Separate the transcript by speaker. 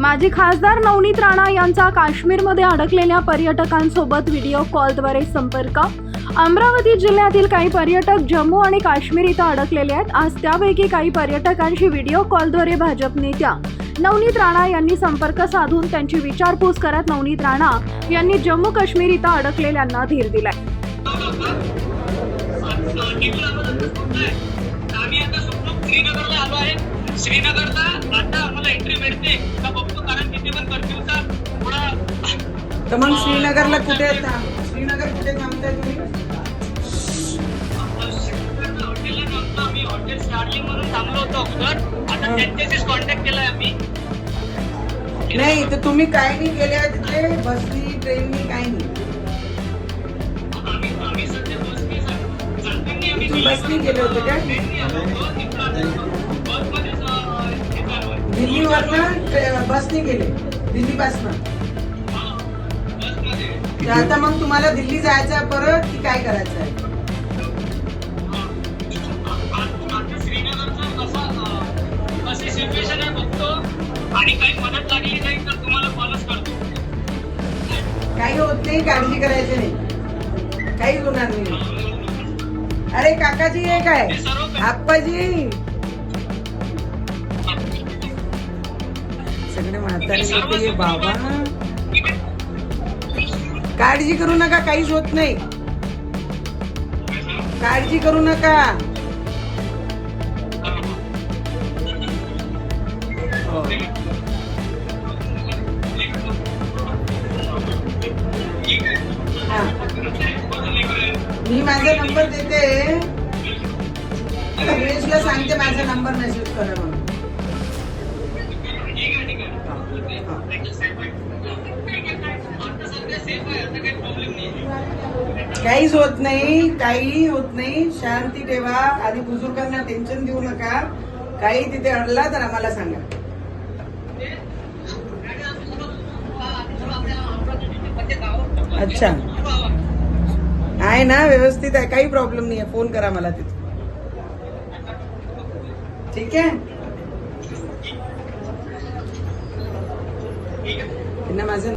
Speaker 1: माजी खासदार नवनीत राणा यांचा काश्मीरमध्ये अडकलेल्या पर्यटकांसोबत व्हिडिओ कॉलद्वारे संपर्क. अमरावती जिल्ह्यातील काही पर्यटक जम्मू आणि काश्मीर इथं अडकलेले आहेत. आज त्यापैकी काही पर्यटकांशी व्हिडिओ कॉलद्वारे भाजप नेत्या नवनीत राणा यांनी संपर्क साधून त्यांची विचारपूस करत नवनीत राणा यांनी जम्मू काश्मीर इथं अडकलेल्यांना धीर दिलाय.
Speaker 2: आम्ही श्रीनगरला
Speaker 3: तर मग श्रीनगरला कुठे श्रीनगर कुठे थांबताय तुम्ही? नाही तर तुम्ही काय नाही गेल्या तिथे. बसनी ट्रेननी काय नाही.
Speaker 2: बसनी
Speaker 3: गेले होते का? दिल्लीवरनं बसनी गेले
Speaker 2: दिल्ली दिल्लीपासनं
Speaker 3: तर आता मग तुम्हाला दिल्ली जायचं आहे परत की काय करायचं आहे?
Speaker 2: आणि काही मदत लागली नाही तर तुम्हाला कॉलच करतो
Speaker 3: काही होत नाही काळजी करायची नाही. काही होणार नाही. अरे काकाजी हे काय? आप्पाजी. सगळे म्हातारे बाबा. काळजी करू नका काहीच होत नाही. काळजी करू नका. मी माझा नंबर देते. सुरेशला सांगते माझा नंबर मेसेज करा म्हणून
Speaker 2: ठीक आहे ठीक आहे आता सध्या सेफ आहे आता काही प्रॉब्लेम नाही
Speaker 3: काहीच होत नाही काही होत नाही. शांती ठेवा. आधी बुजुर्गांना टेन्शन देऊ नका. काही तिथे अडला तर आम्हाला सांगा. अच्छा. आहे ना व्यवस्थित आहे. काही प्रॉब्लेम नाही आहे फोन करा मला तिथे. ठीक आहे? ना माझं